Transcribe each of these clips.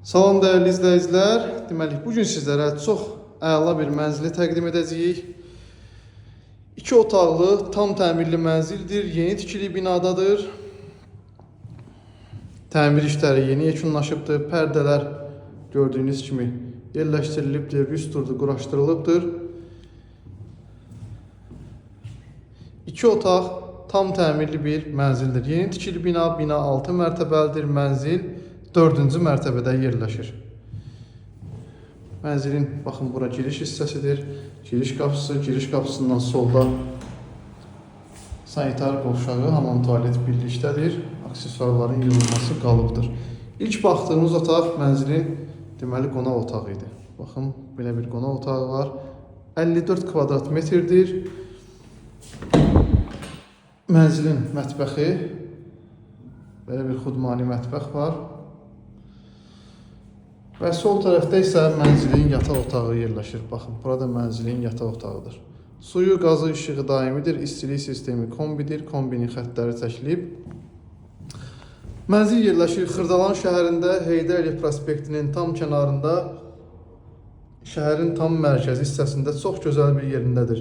Salam dəyərli izləyicilər. Deməli, bu gün sizlərə çox əla bir mənzili təqdim edəcəyik. 2 otaqlı, tam təmirli mənzildir. Yeni tikili binadadır. Təmir işləri yeni yekunlaşıbdır. Pərdələr gördüyünüz kimi yerləşdirilibdir, rüsturdu, quraşdırılıbdır. 2 otaq, tam təmirli bir mənzildir. Yeni tikili bina, bina 6 mərtəbəlidir. Mənzil 4-cü mərtəbədə yerləşir. Mənzilin baxın bura giriş hissəsidir. Giriş qapısı, giriş qapısından solda sanitar qovşağı, hamam tualet birlikdədir. Aksesuarların yığılması qalıbdır. İlk baxdığımız otaq mənzilin deməli qonaq otağı idi. Baxın, belə bir qonaq otağı var. 54 kvadrat metrdir. Mənzilin mətbəxi belə bir xudmani mətbəx var. Və sol tərəfdə isə mənzilin yataq otağı yerləşir. Baxın, burada mənzilin yataq otağıdır. Suyu, qazı, işığı daimidir. İstilik sistemi kombidir. Kombinin xəttləri çəkilib. Mənzil yerləşir Xırdalan şəhərində Heydər Əliyev prospektinin tam kənarında şəhərin tam mərkəzi hissəsində çox gözəl bir yerindədir.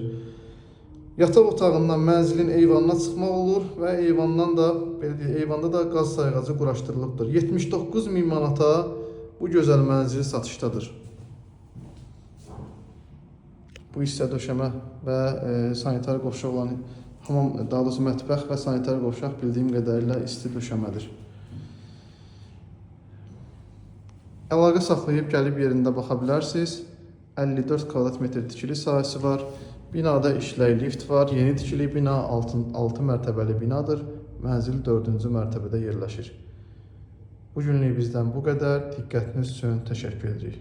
Yataq otağından mənzilin eyvanına çıxmaq olur və eyvandan da belə deyək, eyvanda da qaz sayğacı quraşdırılıbdır. 79 min manata bu gözəl mənzil satışdadır. Bu hissə döşəmə və e, sanitar qovşaq olan hamam, daha doğrusu mətbəx və sanitar qovşaq bildiyim qədərilə isti döşəmədir. Əlaqə saxlayıb gəlib yerində baxa bilərsiniz. 54 kvadrat metr tikili sahəsi var. Binada işlək lift var. Yeni tikili bina 6, 6 mərtəbəli binadır. Mənzil 4-cü mərtəbədə yerləşir. Bu günlük bizdən bu qədər. Diqqətiniz üçün təşəkkür edirik.